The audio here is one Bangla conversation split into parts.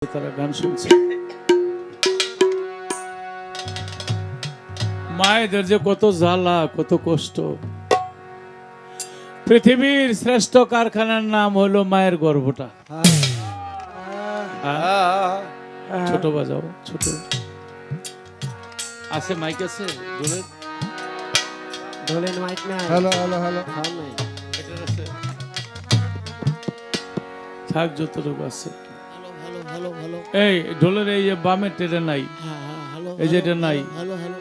তারা গান শুনছে। মায়েদের যে কত জ্বালা কত কষ্ট। পৃথিবীর শ্রেষ্ঠ কারখানার নাম হলো মায়ের গর্ভটা। হ্যাঁ? ছোট বাজাও ছোট। আছে মাইক আছে? দূরের ঢোলের মাইক নাই। Hello hello hello. থাক যতটুকু আছে। এই ঢোলের এই যে বামের টেরে নাই। হ্যাঁ হ্যাঁ হ্যালো এই যে এটা নাই। হ্যালো হ্যালো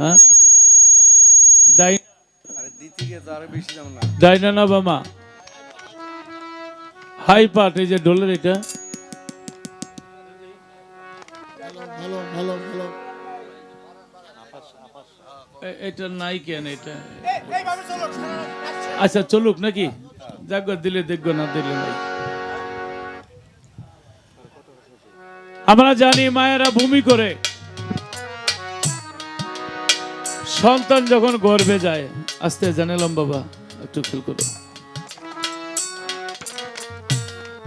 হ্যাঁ? দাই ডাইনা না। বামা। হাই পাট এই যে ডোলের এটা। এটা নাই কেন এটা? আচ্ছা চলুক নাকি? যাক গো, দিলে দেখব না দিলে নাই। আমরা জানি মায়েরা ভূমি করে। সন্তান যখন গর্বে যায়, আস্তে জানালাম বাবা, একটু খেল করো।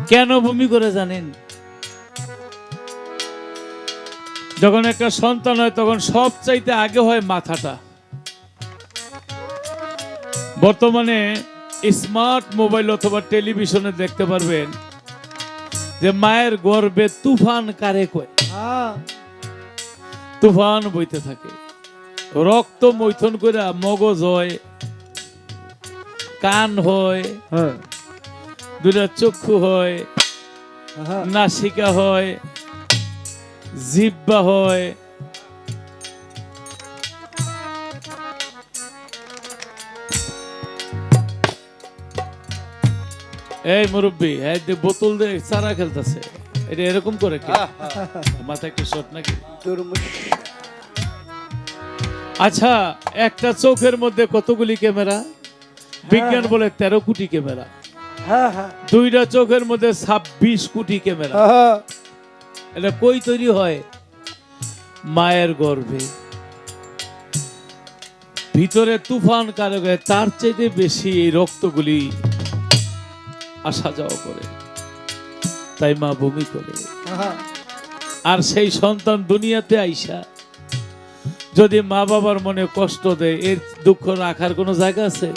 কেন ভূমি করে জানেন? যখন একটা সন্তান হয়, তখন সব চাইতে আগে হয় মাথাটা। বর্তমানে স্মার্ট মোবাইল অথবা টেলিভিশনে দেখতে পারবেন যে মায়ের গর্বে তুফান কারে কয়? হ্যাঁ। তুফান বইতে থাকে। রক্ত মৈথন করে মগজ হয় কান হয় হ্যাঁ। দুটা চক্ষু হয় হ্যাঁ। নাসিকা হয় জিব্বা হয় এই মুরব্বী এই যে বোতল দিয়ে চারা খেলতেছে এটা এরকম করে কি? মাথা একটু শট নাকি? আচ্ছা একটা চোখের মধ্যে কতগুলি ক্যামেরা? বিজ্ঞান বলে তেরো কোটি ক্যামেরা। হ্যাঁ হ্যাঁ। দুইটা চোখের মধ্যে ছাব্বিশ কোটি ক্যামেরা। হ্যাঁ এটা কই তৈরি হয়? মায়ের গর্ভে। ভিতরে তুফান কারকে তার চাইতে বেশি এই রক্তগুলি আসা যাওয়া করে। তাই মা বমি করে। আর সেই সন্তান দুনিয়াতে আইসা যদি মা বাবার মনে কষ্ট দেয় এর দুঃখ রাখার কোনো জায়গা আছে?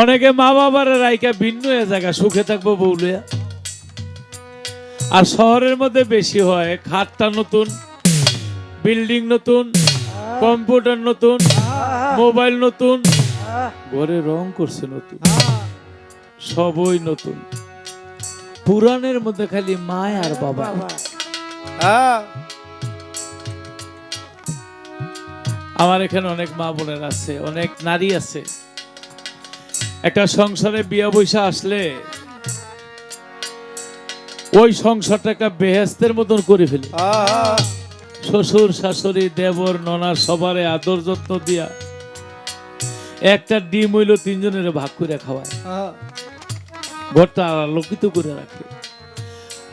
অনেকে মা বাবার রাইকা ভিন্ন এ জায়গা সুখে থাকব বউলে আর শহরের মধ্যে বেশি হয় খাটটা নতুন বিল্ডিং নতুন কম্পিউটার নতুন মোবাইল নতুন ঘরে রং করছে নতুন। সবই নতুন। পুরাণের মধ্যে খালি মায় আর বাবা। আমার এখানে অনেক মা বোনের আছে অনেক নারী আছে। একটা সংসারে বিয়া বৈশা আসলে ওই সংসারটাকে বেহেস্তের মতন করে ফেলে। শ্বশুর শাশুড়ি দেবর ননার সবারে আদর যত্ন দিয়া একটা ডিম হইল তিনজনের ভাগ করে খাওয়ায়। ঘরটা আলোকিত করে রাখে।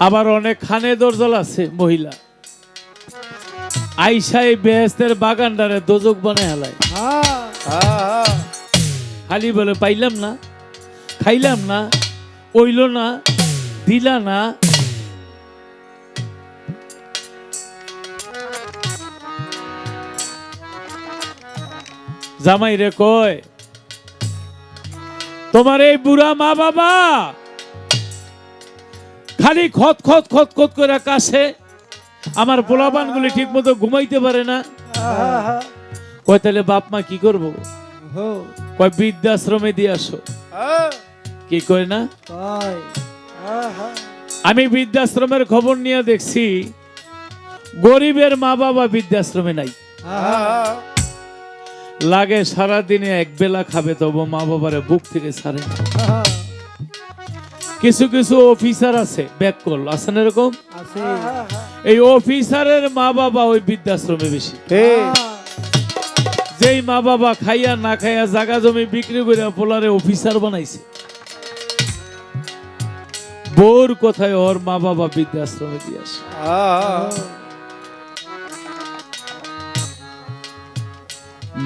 আবার অনেক খানে দরজল আছে মহিলা। আইসাই বেহেস্তের বাগানটারে দোজক বানায় হেলায়। খালি বলে, পাইলাম না, খাইলাম না ওইল না, দিলা না জামাই রে কয়, তোমার এই বুড়া মা বাবা খালি খত খত খত খত করে কাছে, আমার পোলাপান গুলি ঠিক মতো ঘুমাইতে পারে না। কয়, তাহলে বাপ মা কি করব? কয়, বৃদ্ধাশ্রমে দিয়ে আসো। কি কয় না? আমি বৃদ্ধাশ্রমের খবর নিয়ে দেখছি, গরিবের মা বাবা বৃদ্ধাশ্রমে নাই। লাগে সারা দিনে এক বেলা খাবে তবু মা বাবারে বুক থেকে ছাড়ে কিছু কিছু অফিসার আছে ব্যাক কল আছেন এরকম? আছে। এই অফিসারের মা বাবা ওই বৃদ্ধাশ্রমে বেশি। যেই মা বাবা খাইয়া না খাইয়া জাগা জমি বিক্রি করে পোলারে অফিসার বানাইছে। বোর কোথায় ওর মা বাবা বৃদ্ধাশ্রমে দিয়ে আসে।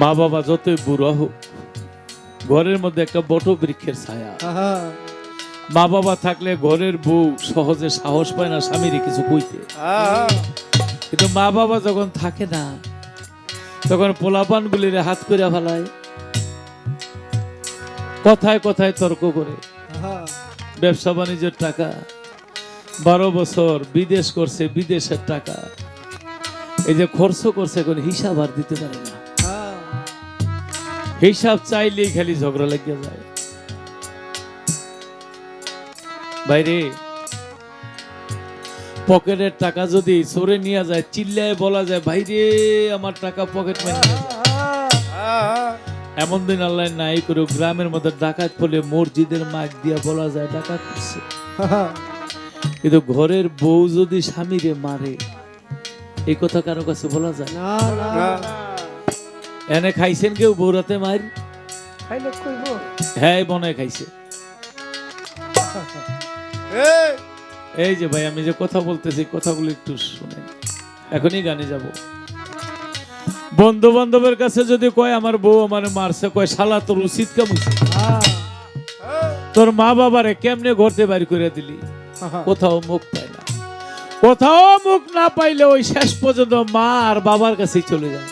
মা বাবা যতই বুড়ো হোক ঘরের মধ্যে একটা বট বৃক্ষের ছায়া। মা বাবা থাকলে ঘরের বউ সহজে সাহস পায় না স্বামীর কিছু কইতে। কিন্তু মা বাবা যখন থাকে না তখন পোলাপান গুলিরে হাত করে ফেলায়। কথায় কথায় তর্ক করে। ব্যবসা বাণিজ্যের টাকা বারো বছর বিদেশ করছে বিদেশের টাকা। এই যে খরচ করছে এখন হিসাব আর দিতে পারে না। হিসাব চাইলেই খালি ঝগড়া লাগিয়ে যায়। বাইরে, পকেটের টাকা যদি সরে নিয়ে যায়, চিল্লায় বলা যায় ভাইরে আমার টাকা পকেট মারি এমন দিন আল্লাহ নাই করে গ্রামের মধ্যে ডাকাত ফলে মসজিদের মাইক দিয়া বলা যায়, ডাকাত করছে। কিন্তু ঘরের বউ যদি স্বামীরে মারে এই কথা কারও কাছে বলা যায় না। এনে খাইছেন কেউ বৌরাতে মার খাইলে কইব। হ্যাঁ হয় খাইছে। এই! এই যে ভাই আমি যে কথা বলতেছি কথাগুলো একটু শুনেন। এখনই গানে যাব। বন্ধু বান্ধবের কাছে যদি কয় আমার বউ আমার মারছে কয় শালা তোর উচিত কাম হ্যাঁ তোর মা বাবারে কেমনে ঘরতে বাড়ি করে দিলি। কোথাও মুখ পায় না। কোথাও মুখ না পাইলে ওই শেষ পর্যন্ত মা আর বাবার কাছেই চলে যায়।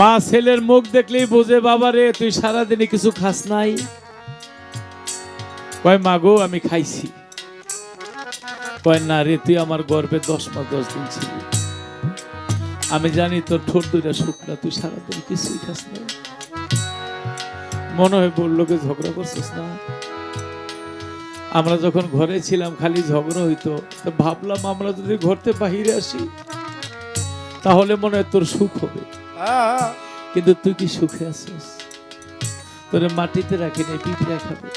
মা ছেলের মুখ দেখলেই বোঝে, বাবা রে, তুই সারাদিনে কিছু খাস নাই? কয়, মা গো, আমি খাইছি। কয়, না রে, তুই আমার গর্বে দশ মাস দশ দিন ছিলি। আমি জানি তোর ঠোঁট দুইটা শুকনা, তুই সারাদিন কিছুই খাস না মনে হয় বললোকে ঝগড়া করছিস না? আমরা যখন ঘরে ছিলাম, খালি ঝগড়া হইতো, তো ভাবলাম আমরা যদি ঘরতে বাহিরে আসি, তাহলে মনে হয় তোর সুখ হবে। কিন্তু তুই কি সুখে আছিস? তোরে মাটিতে রাখি নাই, পিঁপড়া খাবে।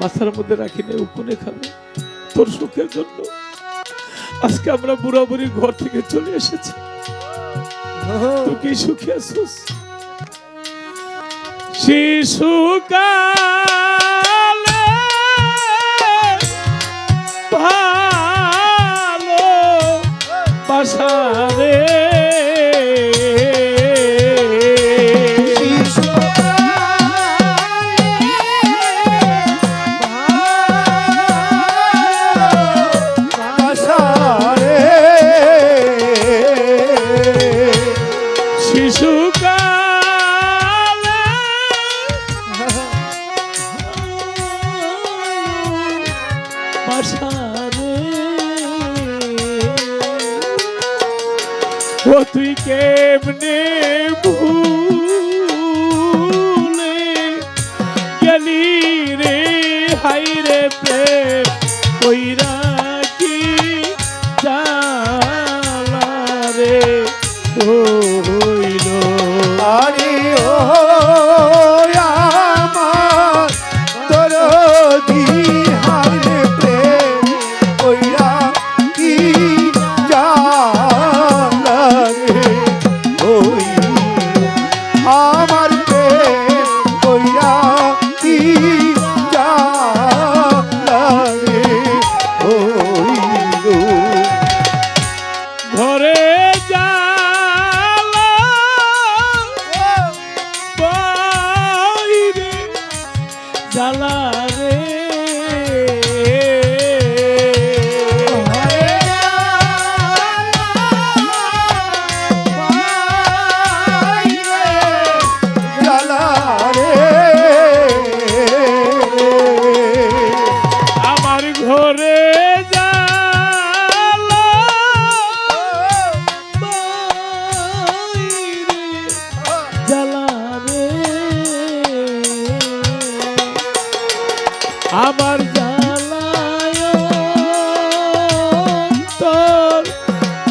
মাথার মধ্যে রাখি নাই, উকুনে খাবে। তোর সুখের জন্য আজকে আমরা বুড়া বুড়ি ঘর থেকে চলে এসেছি। তুই কি সুখে আছিস? শিশুকালে ভালো বাসারে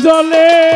জলে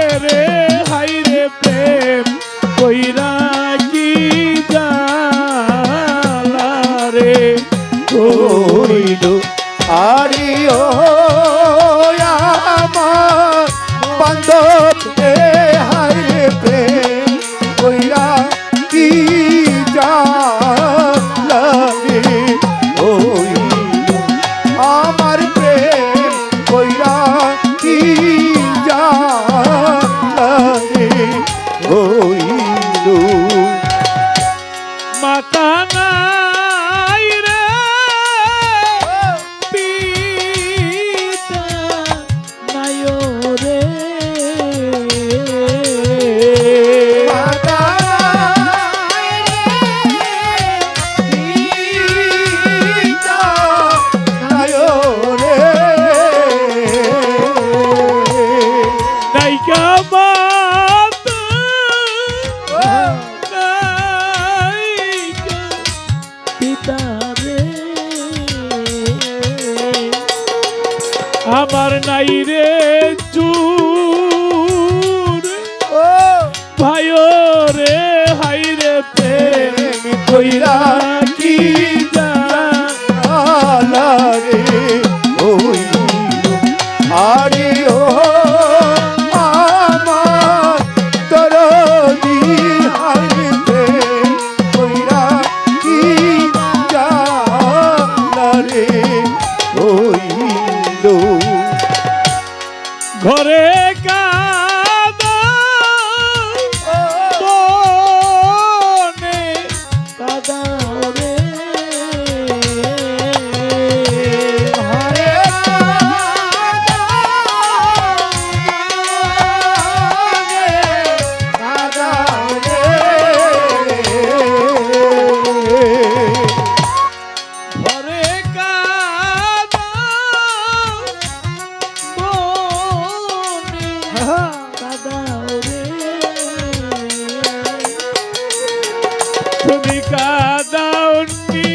তুমি কাদাউন্নি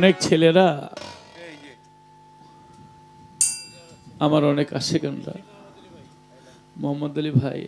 অনেক ছেলেরা আমার অনেক আশেকানরা মোহাম্মদ আলী ভাই।